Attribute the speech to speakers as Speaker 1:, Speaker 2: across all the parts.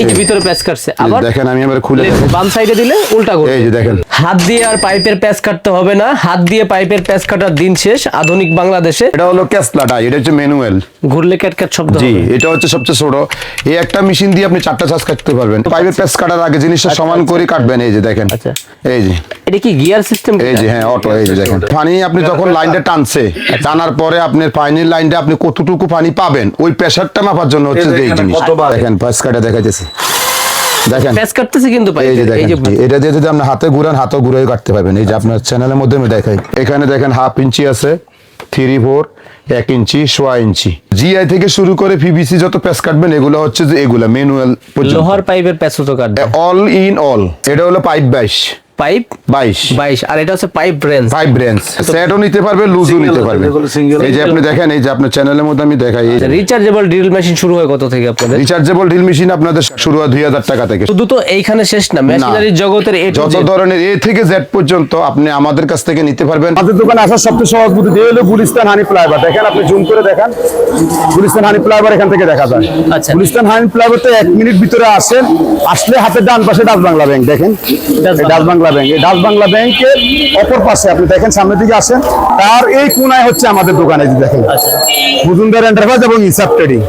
Speaker 1: এই যে ভিতরে প্যাচ কাটছে। আবার
Speaker 2: দেখেন আমি আবার খুলে
Speaker 1: বাম সাইডে দিলে উল্টা করবে
Speaker 2: এই যে দেখেন।
Speaker 1: হাত দিয়ে আর পাইপের প্যাচ কাটতে হবে না। হাত দিয়ে পাইপের প্যাচ কাটার দিন শেষ আধুনিক বাংলাদেশে।
Speaker 2: এটা হলো ক্যাসলাটা এটা হচ্ছে ম্যানুয়াল
Speaker 1: ঘুরলে ক্যাটক্যাট শব্দ
Speaker 2: জি এটা হচ্ছে সবচেয়ে ছোট। এই একটা মেশিন দিয়ে আপনি চারটা চাষ কাটতে পারবেন। পাইপের প্যাচ কাটার আগে জিনিসটা সমান করে কাটবেন এই যে দেখেন।
Speaker 1: আচ্ছা।
Speaker 2: এই যে।
Speaker 1: এটা কি গিয়ার সিস্টেম
Speaker 2: এই যে হ্যাঁ অটো এই যে দেখেন। পানি আপনি যখন লাইনটা টানছে টানার পরে আপনার পানির লাইনটা আপনি কতটুকু পানি পাবেন ওই প্রেশারটা মাপার জন্য হচ্ছে যে এই জিনিস দেখেন প্যাচ কাটা দেখাইতেছি। দেখেন।
Speaker 1: কাটতেছে কিন্তু
Speaker 2: এই যে দেখেন এটা দিয়ে যদি আপনি হাতে ঘুরান হাতও ঘুরে কাটতে পারবেন। এই যে আপনার চ্যানেলের মধ্যে আমি দেখাই। এখানে দেখেন হাফ ইঞ্চি আছে থ্রি ফোর এক ইঞ্চি সোয়া ইঞ্চি। জিআই থেকে শুরু করে পিবিসি যত প্যাচ কাটবেন এগুলো হচ্ছে যে এগুলা ম্যানুয়াল
Speaker 1: লোহার পাইপের প্যাচ তো কাটবে
Speaker 2: অল ইন অল এটা হলো পাইপ বাইশ
Speaker 1: পাইপ?
Speaker 2: বাইশ।
Speaker 1: বাইশ। আর এটা হচ্ছে পাইপ
Speaker 2: ব্রেঞ্চ সেটও নিতে পারবে লুজও নিতে পারবে। এই যে আপনি দেখেন এই যে আপনার চ্যানেলের মধ্যে আমি দেখাই এই
Speaker 1: রিচার্জেবল ড্রিল মেশিন শুরু হয় কত থেকে আপনাদের?
Speaker 2: রিচার্জেবল ড্রিল মেশিন আপনাদের শুরু হয় দুই হাজার টাকা থেকে।
Speaker 1: শুধু তো এইখানে শেষ না? মেশিনারি জগতের এ
Speaker 2: যত ধরনের এ থেকে জেড পর্যন্ত আপনি আমাদের কাছ থেকে নিতে পারবেন।
Speaker 3: আমাদের দোকানে আসার সবচেয়ে সহজ দিয়ে হলো গুলিস্তান হানি ফ্লাইওভার দেখেন আপনি জুম করে দেখেন। গুলিস্তান হানি ফ্লাইওভার এখান থেকে দেখা যায়।
Speaker 1: আচ্ছা।
Speaker 3: গুলিস্তান হানি তো এক মিনিট ভিতরে আসেন আসলে হাতের ডান পাশে ডাচ বাংলা ব্যাংক দেখেন।
Speaker 1: ডাচ
Speaker 3: ডাচ বাংলা ব্যাংক এই ডাচ বাংলা ব্যাংকের অপর পাশে আপনি দেখেন সামনের দিকে আসেন তার এই কোনায় হচ্ছে আমাদের দোকান এই দেখেন।
Speaker 1: আচ্ছা।
Speaker 3: মজুমদার এন্টারপ্রাইজ এবং ইসাব ট্রেডিং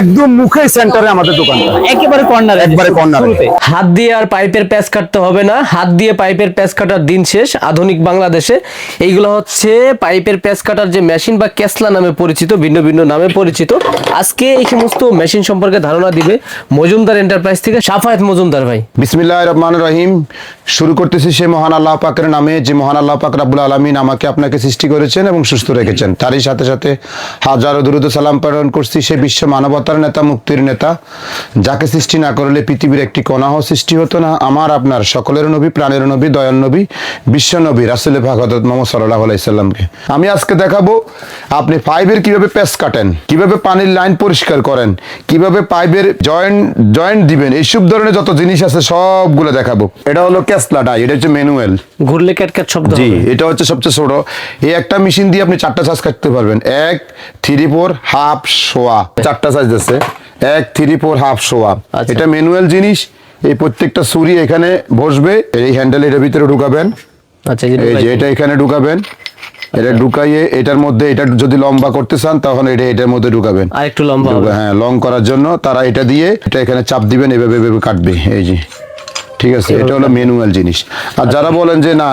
Speaker 3: একদম মুখেই সেন্টারে আমাদের দোকানটা।
Speaker 1: একেবারে কর্নার
Speaker 3: একবারে এ।
Speaker 1: হাত দিয়ে আর পাইপের প্যাচ কাটতে হবে না। হাত দিয়ে পাইপের প্যাচ কাটার দিন শেষ আধুনিক বাংলাদেশে। এইগুলো হচ্ছে পাইপের প্যাচ কাটার যে মেশিন বা ক্যাসলা নামে পরিচিত ভিন্ন ভিন্ন নামে পরিচিত। আজকে এই সমস্ত মেশিন সম্পর্কে ধারণা দিবে মজুমদার এন্টারপ্রাইজ থেকে সাফায়েত মজুমদার ভাই।
Speaker 2: বিসমিল্লাহ রহমান রহিম। শুরু করতেছি সে মহান আল্লাহ পাকের নামে, যে মহান আল্লাহ পাক রাব্বুল আলমিন আমাকে আপনাকে সৃষ্টি করেছেন এবং সুস্থ রেখেছেন। তারই সাথে সাথে হাজারো দুরুদ সালাম প্রেরণ করছি সে বিশ্ব মানবতার নেতা, মুক্তির নেতা, যাকে সৃষ্টি না করলে পৃথিবীর একটি কণাও সৃষ্টি হতো না। আমার, আপনার সকলের নবী, প্রাণের নবী দয়াল নবী, বিশ্ব নবী, রাসুল ভাগত মোহাম্মদ সাল্লাহ আলাইসাল্লামকে আমি আজকে দেখাবো আপনি পাইপের কীভাবে প্যাচ কাটেন, কীভাবে পানির লাইন পরিষ্কার করেন, কীভাবে পাইপের জয়েন্ট জয়েন্ট দিবেন, এইসব ধরনের যত জিনিস আছে সবগুলো দেখাবো। এটা হলো ক্যাসলাটা। এটা হচ্ছে ম্যানুয়াল
Speaker 1: ঘুরলে ক্যাটক্যাট শব্দ
Speaker 2: জি এটা হচ্ছে সবচেয়ে ছোট। এই একটা মেশিন দিয়ে আপনি চারটা সাইজ কাটতে পারবেন। এক থ্রি ফোর হাফ শোয়া চারটা সাইজ আছে এক থ্রি ফোর হাফ শোয়া
Speaker 1: আচ্ছা।
Speaker 2: এটা ম্যানুয়াল জিনিস। এই প্রত্যেকটা ছুরি এখানে বসবে। এই হ্যান্ডেল এটার ভিতরে ঢুকাবেন।
Speaker 1: আচ্ছা এই যে
Speaker 2: এটা এখানে ঢুকাবেন। এটা ঢুকাইয়ে এটার মধ্যে এটা যদি লম্বা করতে চান তখন এটা এটার মধ্যে ঢুকাবেন।
Speaker 1: আর একটু লম্বা
Speaker 2: হ্যাঁ লং করার জন্য তারা এটা দিয়ে এটা এখানে চাপ দিবেন এভাবে এভাবে কাটবে। এই যে। ঠিক আছে এটা হলো ম্যানুয়াল জিনিস। আর যারা বলেন যে না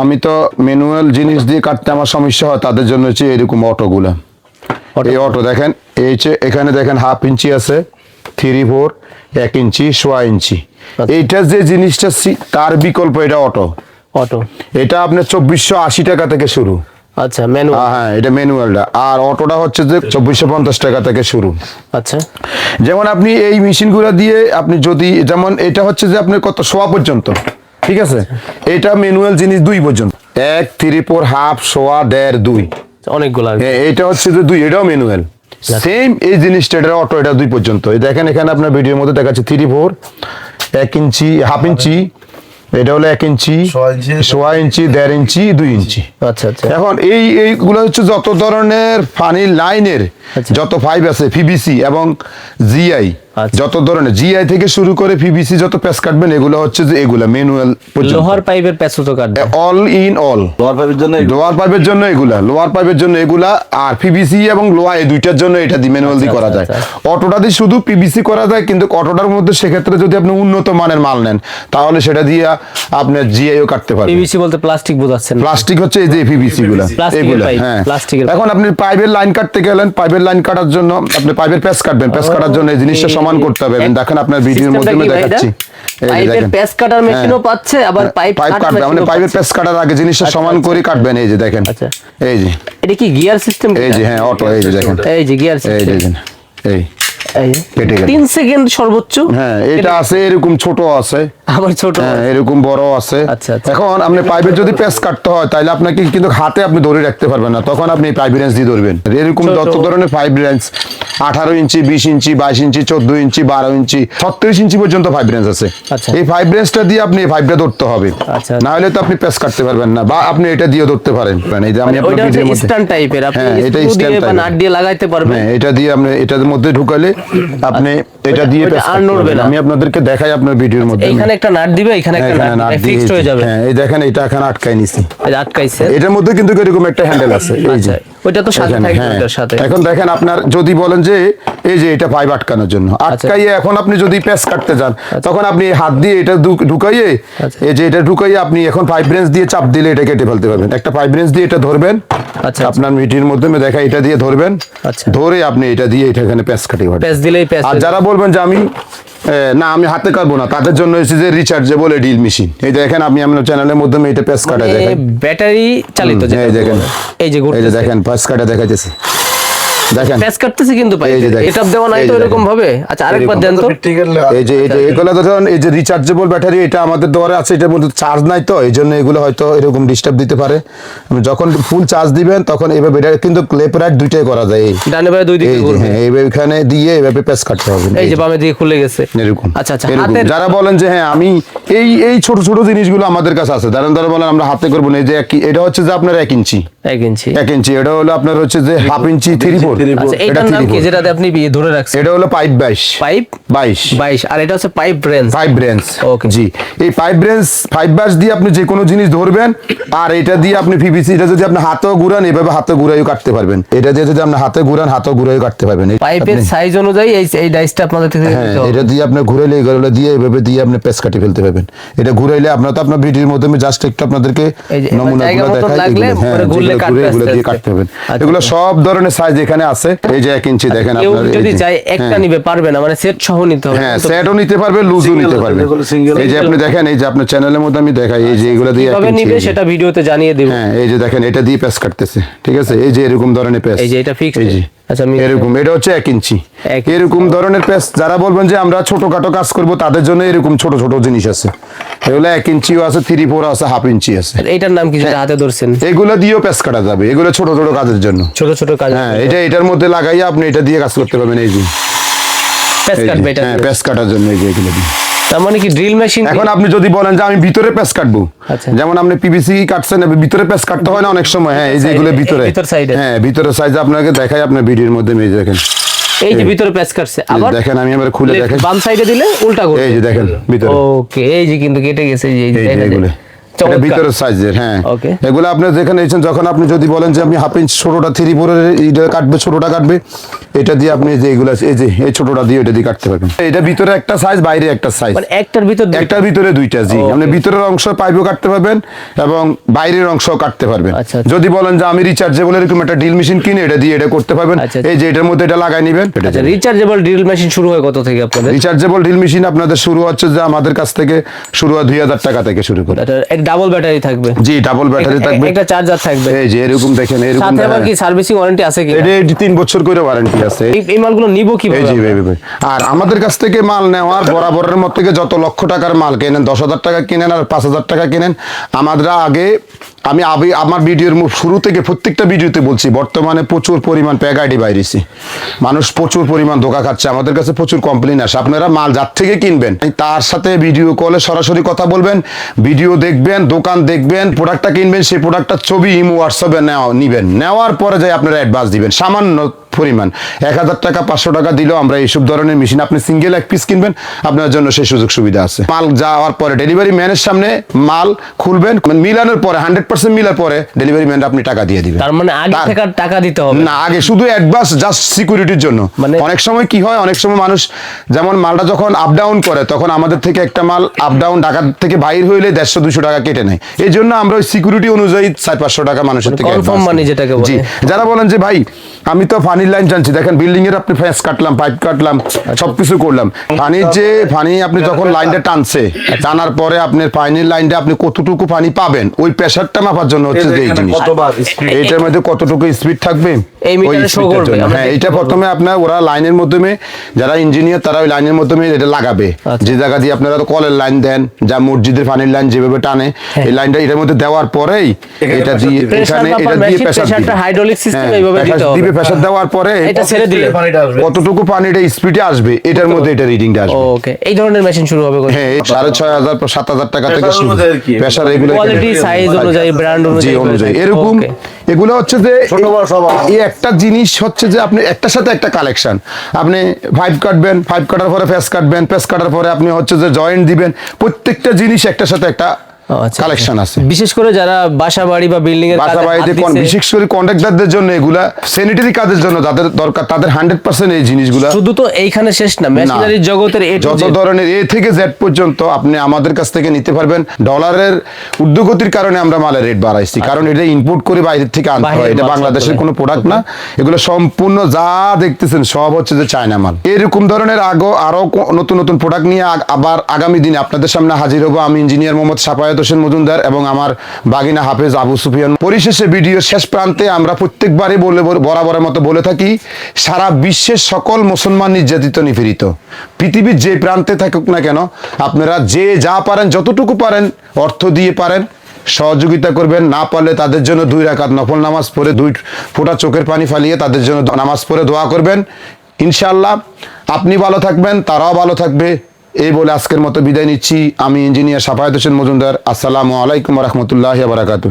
Speaker 2: আমি তো ম্যানুয়াল জিনিস দিয়ে কাটতে আমার সমস্যা হয় তাদের জন্য হচ্ছে এরকম অটোগুলা। এই অটো দেখেন এই যে এখানে দেখেন হাফ ইঞ্চি আছে থ্রি ফোর এক ইঞ্চি সোয়া ইঞ্চি
Speaker 1: আচ্ছা।
Speaker 2: এইটা যে জিনিসটা তার বিকল্প এটা অটো।
Speaker 1: অটো।
Speaker 2: এটা আপনার চব্বিশশো আশি টাকা থেকে শুরু।
Speaker 1: আচ্ছা ম্যানুয়াল
Speaker 2: হ্যাঁ, হ্যাঁ এটা ম্যানুয়ালটা আর অটোটা হচ্ছে যে চব্বিশশো পঞ্চাশ টাকা থেকে শুরু।
Speaker 1: আচ্ছা।
Speaker 2: যেমন আপনি এই মেশিনগুলো দিয়ে আপনি যদি যেমন এটা হচ্ছে যে আপনার কত শোয়া পর্যন্ত। ঠিক আছে? এটা ম্যানুয়াল জিনিস দুই পর্যন্ত। এক থ্রি ফোর হাফ শোয়া দেড় দুই।
Speaker 1: অনেকগুলো।
Speaker 2: এ- এটা হচ্ছে যে দুই এটাও ম্যানুয়াল সেম এই জিনিসটা এটা অটো এটা দুই পর্যন্ত। এই দেখেন এখানে আপনার ভিডিওর মধ্যে দেখাচ্ছে থ্রি ফোর এক ইঞ্চি হাফ ইঞ্চি এটা হলো এক ইঞ্চি
Speaker 3: সোয়া ইঞ্চি।
Speaker 2: দেড় ইঞ্চি দুই ইঞ্চি
Speaker 1: আচ্ছা আচ্ছা
Speaker 2: এখন এই এইগুলো হচ্ছে যত ধরনের ফানি লাইনের
Speaker 1: আচ্ছা।
Speaker 2: যত ফাইভ আছে পিবিসি এবং জিআই। যত ধরনের জিআই থেকে শুরু করে পিবিসি যত প্যাচ কাটবেন এগুলো হচ্ছে যে এগুলা ম্যানুয়াল
Speaker 1: লোহার পাইপের প্যাচ তো কাটবে
Speaker 2: অল ইন অল
Speaker 3: লোয়ার পাইপের জন্য
Speaker 2: লোয়ার পাইপের জন্য এগুলা লোয়ার পাইপের জন্য এগুলা আর পিবিসি এবং লোয়া এই দুইটার জন্য এটা দি ম্যানুয়াল দিয়ে করা যায়।
Speaker 1: আচ্ছা,
Speaker 2: অটোটা দিয়ে শুধু পিবিসি করা যায় কিন্তু অটোটার মধ্যে সেক্ষেত্রে যদি আপনি উন্নত মানের মাল নেন তাহলে সেটা দিয়ে আপনার জিআইও কাটতে পারবেন।
Speaker 1: পিভিসি বলতে প্লাস্টিক বোঝাচ্ছেন।
Speaker 2: প্লাস্টিক হচ্ছে এই যে পিভিসি গুলা
Speaker 1: প্লাস্টিকের
Speaker 2: এগুলা হ্যাঁ।
Speaker 1: প্লাস্টিকের
Speaker 2: এখন আপনি পাইপের লাইন কাটতে গেলেন পাইপের লাইন কাটার জন্য আপনি পাইপের প্যাচ কাটবেন। প্যাচ কাটার জন্য এই জিনিসটা সমান করতে হবে। দেখেন আপনার ভিডিওর
Speaker 1: সিস্টেমটা
Speaker 2: মধ্যে দেখাচ্ছি।
Speaker 1: পাইপের। প্যাচ কাটার মেশিনও। পাচ্ছে আবার পাইপ
Speaker 2: কাটবে মানে পাইপের। প্যাচ কাটার আগে জিনিসটা
Speaker 1: আচ্ছা,
Speaker 2: সমান করে কাটবেন। এই যে দেখেন।
Speaker 1: আচ্ছা।
Speaker 2: এই যে।
Speaker 1: এটা কি গিয়ার সিস্টেম
Speaker 2: এই যে হ্যাঁ অটো এই যে দেখেন।
Speaker 1: এই যে গিয়ার
Speaker 2: এই যে এই কেটে গেল।
Speaker 1: তিন সেকেন্ড সর্বোচ্চ।
Speaker 2: হ্যাঁ এটা আছে এরকম ছোট আছে।
Speaker 1: আবার ছোট
Speaker 2: হ্যাঁ এরকম বড় আছে।
Speaker 1: আচ্ছা, আচ্ছা।
Speaker 2: এখন আপনি পাইপের যদি কাটতে হয় তাহলে আপনাকে কিন্তু হাতে আপনি ধরে রাখতে পারবেন না। তখন আপনি পাইপ রেঞ্জ দিয়ে ধরবেন। এরকম যত ধরনের পাইপ রেঞ্জ আঠারো ইঞ্চি বিশ ইঞ্চি বাইশ ইঞ্চি চোদ্দ ইঞ্চি বারো ইঞ্চি ছত্রিশ ইঞ্চি পর্যন্ত পাইপ রেঞ্জ আছে।
Speaker 1: আচ্ছা।
Speaker 2: এই পাইপ রেঞ্জটা দিয়ে আপনি এই পাইপটা ধরতে হবে। না হলে তো আপনি প্যাচ কাটতে পারবেন না বা আপনি এটা দিয়ে ধরতে পারেন। এই যে আমি
Speaker 1: মানে
Speaker 2: আপনার ভিডিওর মধ্যে
Speaker 1: স্ট্যান্ড টাইপের আপনি
Speaker 2: হ্যাঁ, এটা stand
Speaker 1: বা নাট দিয়ে লাগাইতে পারবেন।
Speaker 2: হ্যাঁ এটা দিয়ে আপনি এটার মধ্যে ঢুকালে আপনি এটা দিয়ে
Speaker 1: আর নড়বে না।
Speaker 2: আমি আপনাদেরকে দেখাই আপনার ভিডিওর মধ্যে।
Speaker 1: এখানে একটা নাট দিবে এখানে একটা নাট ফিক্সড হয়ে যাবে।
Speaker 2: হ্যাঁ এই দেখেন এটা এখানে আটকাই নিছি।
Speaker 1: আটকাইছে।
Speaker 2: এটার মধ্যে কিন্তু এরকম একটা হ্যান্ডেল আছে। এই যে।
Speaker 1: আচ্ছা, ওইটা তো সাথে থাকে
Speaker 2: হ্যাঁ।
Speaker 1: ওইটার সাথে।
Speaker 2: এখন দেখেন আপনার যদি বলেন যে এই যে এটা পাইপ আটকানোর জন্য।
Speaker 1: আচ্ছা।
Speaker 2: আটকাইয়ে এখন আপনি যদি প্যাচ কাটতে যান তখন আপনি হাত দিয়ে এটা ঢুকাইয়ে
Speaker 1: আচ্ছা।
Speaker 2: এই যে এটা ঢুকাইয়ে আপনি এখন ব্রেঞ্চ দিয়ে চাপ দিলে এটা কেটে ফেলতে পারবেন। একটা ব্রেঞ্চ দিয়ে এটা ধরবেন
Speaker 1: আচ্ছা
Speaker 2: আপনার মিটির মাধ্যমে দেখা এটা দিয়ে ধরবেন
Speaker 1: আচ্ছা।
Speaker 2: ধরে আপনি এটা দিয়ে এটা এখানে প্যাচ কাটিয়ে
Speaker 1: প্যাচ দিলেই প্যাচ
Speaker 2: আর যারা বলবেন যে আমি না আমি হাতে কাটবো না তাদের জন্য হচ্ছে যে রিচার্জেবল ডিল মেশিন এই দেখেন আমি আপনার চ্যানেলের মাধ্যমে এটা প্যাচ কাটা দেখেন।
Speaker 1: ব্যাটারি চালিত
Speaker 2: এই দেখেন।
Speaker 1: এই যে
Speaker 2: এই যে দেখেন প্যাচ কাটা দেখাইতেছে। দেখেন।
Speaker 1: প্যাচ কাটতেছে কিন্তু পাই
Speaker 2: এই যে দেখেন।
Speaker 1: এটা দেওয়া নাই তো এরকম ভাবে? আচ্ছা আরেকবার দেন তো।
Speaker 2: এই যে এই যে এগুলো ধরুন এই যে রিচার্জেবল ব্যাটারি এটা আমাদের দরে আছে এটার মধ্যে চার্জ নাই তো এই জন্য এগুলো হয়তো এরকম ডিস্টার্ব দিতে পারে। যখন ফুল চার্জ দিবেন তখন এভাবে এটা কিন্তু রাইট দুইটাই করা যায়। এই
Speaker 1: ডানে বামে দুই দিকে
Speaker 2: হ্যাঁ এইভাবে এখানে দিয়ে এভাবে প্রেস কাটতে হবে।
Speaker 1: এই যে বামে দিকে খুলে গেছে।
Speaker 2: এরকম।
Speaker 1: আচ্ছা আচ্ছা।
Speaker 2: যারা বলেন যে হ্যাঁ আমি এই এই ছোট ছোট জিনিসগুলো আমাদের কাছে আছে দাঁড়া বলেন আমরা হাতে করব না এই যে এক- এটা হচ্ছে যে আপনার এক ইঞ্চি।
Speaker 1: এক ইঞ্চি।
Speaker 2: এক ইঞ্চি এটা হলো আপনার হচ্ছে যে হাফ ইঞ্চি থ্রি ফোর
Speaker 1: আচ্ছা নাম কি যেটাতে আপনি ধরে রাখছেন?
Speaker 2: এটা হলো পাইপ বাইশ।
Speaker 1: পাইপ?
Speaker 2: বাইশ।
Speaker 1: বাইশ আর এটা হচ্ছে pipe wrench.
Speaker 2: Five wrench
Speaker 1: Okay.
Speaker 2: জি। এই ফাইভ ব্রেঞ্চ ফাইভ ব্রাশ দিয়ে আপনি যে কোনো জিনিস ধরবেন আর এটা দিয়ে আপনি পিভিসি এটা যদি আপনি হাতেও ঘুরান এভাবে হাতে ঘুরাইও কাটতে পারবেন। এটা দিয়ে যদি আপনি হাতে ঘুরান হাতেও ঘুরাইও কাটতে পারবেন।
Speaker 1: পাইপের সাইজ অনুযায়ী এই এই ডাইসটা আপনাদের থেকে দিতে হবে।
Speaker 2: এটা দিয়ে আপনি ঘুরাইলে এগুলো দিয়ে এভাবে দিয়ে আপনি পেস কাটি ফেলতে পারবেন। এটা ঘুরাইলে আপনার তো আপনার ভিডিওর মাধ্যমে জাস্ট একটু আপনাদেরকে
Speaker 1: এই যে এবার
Speaker 2: নমুনাগুলো দেখাই এগুলো, হ্যাঁ দিয়ে কাটতে পারবেন।
Speaker 1: আচ্ছা।
Speaker 2: এগুলো সব ধরনের সাইজ এখানে আছে। এই যে এক ইঞ্চি দেখেন
Speaker 1: কেউ
Speaker 2: আপনার
Speaker 1: যদি চাই একটা
Speaker 2: হ্যাঁ।
Speaker 1: নিবে পারবে না মানে সেট সহ নিতে হবে
Speaker 2: হ্যাঁ সেটও নিতে পারবে লুজও নিতে পারবে। এই যে আপনি দেখেন এই যে আপনার চ্যানেলের মধ্যে আমি দেখাই এই যে এগুলো দিয়ে
Speaker 1: কীভাবে নিবে সেটা ভিডিওতে জানিয়ে দেব।
Speaker 2: হ্যাঁ এই যে দেখেন এটা দিয়ে প্যাস কাটতেছে ঠিক আছে? এই যে এরকম ধরনের প্যাস
Speaker 1: এই যে এটা fixed? আচ্ছা,
Speaker 2: এরকম এটা হচ্ছে এক ইঞ্চি। এরকম ধরনের প্যাস যারা বলবেন যে আমরা ছোটখাটো কাজ করব তাদের জন্য এরকম ছোট ছোট জিনিস আছে। এগুলো এক ইঞ্চিও আছে থ্রি ফোর আছে হাফ ইঞ্চি আছে।
Speaker 1: এইটার নাম কি যেটা হাতে ধরছেন?
Speaker 2: এগুলো দিয়েও প্যাস কাটা যাবে। এগুলো ছোট ছোট কাজের জন্য।
Speaker 1: ছোট ছোট কাজ।
Speaker 2: হ্যাঁ এটা এটার মধ্যে লাগাইয়া আপনি এটা দিয়ে কাজ করতে পারবেন এই যে।
Speaker 1: প্যাচ কাটবে এটা
Speaker 2: হ্যাঁ। প্যাস কাটার জন্য এই যে এগুলো দিয়ে।
Speaker 1: তার মানে কি ড্রিল মেশিন
Speaker 2: এখন আপনি যদি বলেন যে আমি ভিতরে প্যাচ কাটবো
Speaker 1: আচ্ছা।
Speaker 2: যেমন আপনি পিভিসি কাটছেন ভিতরে প্যাচ কাটতে হয় না অনেক সময়? হ্যাঁ এই যে এগুলো ভিতরে। হ্যাঁ ভিতরে সাইজ আপনাকে দেখাই আপনার ভিডিওর মধ্যে মেয়ে দেখেন।
Speaker 1: এই যে ভিতরে প্যাচ কাটছে। আবার
Speaker 2: দেখেন আমি আবার খুলে দেখেন
Speaker 1: বাম সাইডে দিলে উল্টা করে
Speaker 2: এই যে দেখেন ভিতরে।
Speaker 1: ওকে এই যে কিন্তু কেটে গেছে এই যে এই
Speaker 2: ভিতরের সাইজের হ্যাঁ। এগুলো আপনি যেখানে এসেছেন যখন আপনি যদি বলেন যে আমি হাফ ইঞ্চ ছোটটা থ্রি ফোরের কাটবে ছোটটা কাটবে এটা দিয়ে আপনি যে এগুলো এই যে এই ছোটটা দিয়ে এটা দিয়ে কাটতে পারবেন। এটা ভিতরে একটা সাইজ বাইরে একটা সাইজ
Speaker 1: মানে একটার ভিতর।
Speaker 2: একটার ভিতরে দুইটা জি। আপনি ভিতরের অংশ পাইপও কাটতে পারবেন এবং বাইরের অংশও কাটতে পারবেন।
Speaker 1: আচ্ছা, আচ্ছা।
Speaker 2: যদি বলেন যে আমি রিচার্জেবল এরকম একটা ড্রিল মেশিন কিনে এটা দিয়ে এটা করতে পারবেন।
Speaker 1: আচ্ছা।
Speaker 2: এই যে এটার মধ্যে এটা লাগাই নেবেন
Speaker 1: রিচার্জেবল ড্রিল মেশিন শুরু হয় কত থেকে আপনাদের?
Speaker 2: রিচার্জেবল ড্রিল মেশিন আপনাদের শুরু হচ্ছে যে আমাদের কাছ থেকে শুরু হয় দুই হাজার টাকা থেকে শুরু করে।
Speaker 1: ডাবল ব্যাটারি থাকবে।
Speaker 2: জি ডাবল ব্যাটারি থাকবে।
Speaker 1: একটা চার্জার থাকবে।
Speaker 2: এই যে এরকম দেখেন এরকম
Speaker 1: সাথে আবার কি সার্ভিসিং ওয়ারেন্টি আছে কি
Speaker 2: এটা এই তিন বছর করে ওয়ারেন্টি আছে।
Speaker 1: এই এই মালগুলো নিব
Speaker 2: এই
Speaker 1: কীভাবে
Speaker 2: জি? ভাই। আর আমাদের কাছ থেকে মাল নেওয়ার বরাবরের মত থেকে যত লক্ষ টাকার মাল কেনেন দশ হাজার টাকা কিনেন আর পাঁচ হাজার টাকা কিনেন আমরা আগে আমি আবি- আমার ভিডিওর শুরু থেকে প্রত্যেকটা ভিডিওতে বলছি, বর্তমানে প্রচুর পরিমাণ প্যাগাইডি বাইরেছি। মানুষ প্রচুর পরিমাণ ধোকা খাচ্ছে, আমাদের কাছে প্রচুর কমপ্লেন আসে। আপনারা মাল যার থেকে কিনবেন, তার সাথে ভিডিও কলে সরাসরি কথা বলবেন ভিডিও দেখবেন, দোকান দেখবেন প্রোডাক্টটা কিনবেন, সেই প্রোডাক্টটা ছবি, ইমো হোয়াটসঅ্যাপে নেওয়া, নেবেন। নেওয়ার পরে যাই আপনারা অ্যাডভান্স দিবেন। সামান্য পরিমাণ। এক হাজার টাকা পাঁচশো টাকা দিলেও আমরা এইসব ধরনের মেশিন আপনি সিঙ্গেল এক পিস কিনবেন আপনার জন্য সেই সুযোগ সুবিধা আছে। মাল যাওয়ার পরে ডেলিভারি ম্যানের সামনে মাল খুলবেন মানে মিলানোর পরে হান্ড্রেড পার্সেন্ট মিলার পরে ডেলিভারি ম্যান আপনি টাকা দিয়ে দিবেন।
Speaker 1: তার মানে আগে থেকে টাকা দিতে হবে।
Speaker 2: না আগে শুধু অ্যাডভান্স জাস্ট সিকিউরিটির জন্য।
Speaker 1: মানে-
Speaker 2: অনেক সময় কি হয় অনেক সময় মানুষ যেমন মালটা যখন আপ ডাউন করে তখন আমাদের থেকে একটা মাল আপ ডাউন ঢাকা থেকে বাইর হইলে দেড়শো দুশো টাকা কেটে নেয়। এই জন্য আমরা ওই সিকিউরিটি অনুযায়ী চার পাঁচশো টাকা মানুষের থেকে
Speaker 1: যেটাকে বলে।
Speaker 2: যারা বলেন যে ভাই আমি তো পানির লাইন জানছি দেখেন বিল্ডিং এর আপনি ফেন্স কাটলাম পাইপ কাটলাম
Speaker 1: আচ্ছা।
Speaker 2: সবকিছু করলাম। পানির যে পানি আপনি যখন লাইনটা টানছে টানার পরে আপনার পানির লাইনটা আপনি কতটুকু পানি পাবেন ওই প্রেশারটা মাপার জন্য হচ্ছে যে এই জিনিস এইটার মধ্যে কতটুকু স্পিড থাকবে? হ্যাঁ এটা প্রথমে আপনার ওরা লাইনের মাধ্যমে যারা ইঞ্জিনিয়ার তারা ওই লাইনের মাধ্যমে এটা লাগাবে।
Speaker 1: আচ্ছা।
Speaker 2: যে জায়গা দিয়ে আপনারা তো কলের লাইন দেন যা মসজিদের পানির লাইন যেভাবে টানে এই লাইনটা এটার মধ্যে দেওয়ার পরেই এটা দিয়ে এখানে এটা দিয়ে প্রেসার। দিবে। প্রেসার দেওয়ার পরে
Speaker 1: এটা ছেড়ে দিলে।
Speaker 2: কতটুকু পানিটা স্পিডে আসবে এটার মধ্যে এটা রিডিংটা আসবে।
Speaker 1: ওকে এই ধরনের মেশিন শুরু হবে
Speaker 2: হ্যাঁ সাড়ে ছয় হাজার সাত হাজার টাকা থেকে শুরু? প্রেসার এগুলো
Speaker 1: কোয়ালিটি সাইজ অনুযায়ী। ব্র্যান্ড অনুযায়ী।
Speaker 2: অনুযায়ী। এরকম এগুলো হচ্ছে যে। এই একটা জিনিস হচ্ছে যে আপনি একটার সাথে একটা কালেকশন আপনি ফাইভ কাটবেন ফাইভ কাটার পরে ফেস কাটবেন ফেস কাটার পরে আপনি হচ্ছে যে জয়েন্ট দিবেন। প্রত্যেকটা জিনিস একটার সাথে একটা কালেকশন আছে।
Speaker 1: বিশেষ করে যারা বাসা বাড়ি বা বিল্ডিং এর
Speaker 2: বাসা বাড়িতে কোন- বিশেষ করে কন্ট্রাক্টরদের জন্য এগুলা স্যানিটারি কাজের জন্য যাদের দরকার তাদের হান্ড্রেড পার্সেন্ট এই জিনিসগুলা
Speaker 1: শুধু তো এইখানে শেষ না মেশিনারি জগতের
Speaker 2: যত ধরনের এ থেকে জেড পর্যন্ত আপনি আমাদের কাছ থেকে নিতে পারবেন। ডলারের ঊর্ধ্বগতির কারণে আমরা মালের রেট বাড়াইছি। কারণ এটা ইনপুট করে বাইরের থেকে আনতে হয়। এটা বাংলাদেশের। কোনো প্রোডাক্ট না। এগুলো সম্পূর্ণ যা দেখতেছেন সব হচ্ছে যে চায়না মাল। এরকম ধরনের আগো আরও নতুন নতুন প্রোডাক্ট নিয়ে আবার আগামী দিনে আপনাদের সামনে হাজির হব। আমি ইঞ্জিনিয়ার মোহাম্মদ সাফায়াত হোসেন মজুমদার এবং আমার বাগিনা হাফেজ আবু সুফিয়ান। পরিশেষে ভিডিও শেষ প্রান্তে আমরা প্রত্যেকবারই বলে বরাবরের মতো বলে থাকি, সারা বিশ্বের সকল মুসলমান নির্যাতিত, নিপীড়িত। পৃথিবীর যে প্রান্তে থাকুক না কেন, আপনারা যে যা পারেন, যতটুকু পারেন, অর্থ দিয়ে পারেন, সহযোগিতা করবেন। না পারলে তাদের জন্য দুই রাকাত নফল নামাজ পড়ে, দুই ফোঁটা চোখের পানি ফালিয়ে তাদের জন্য নামাজ পড়ে দোয়া করবেন। ইনশাল্লাহ আপনি ভালো থাকবেন, তারাও ভালো থাকবে। এই বলে আজকের মতো বিদায় নিচ্ছি। আমি ইঞ্জিনিয়ার সাফায়ত হোসেন মজুমদার। আসসালামু আলাইকুম রহমতুল্লাহ বারাকাতু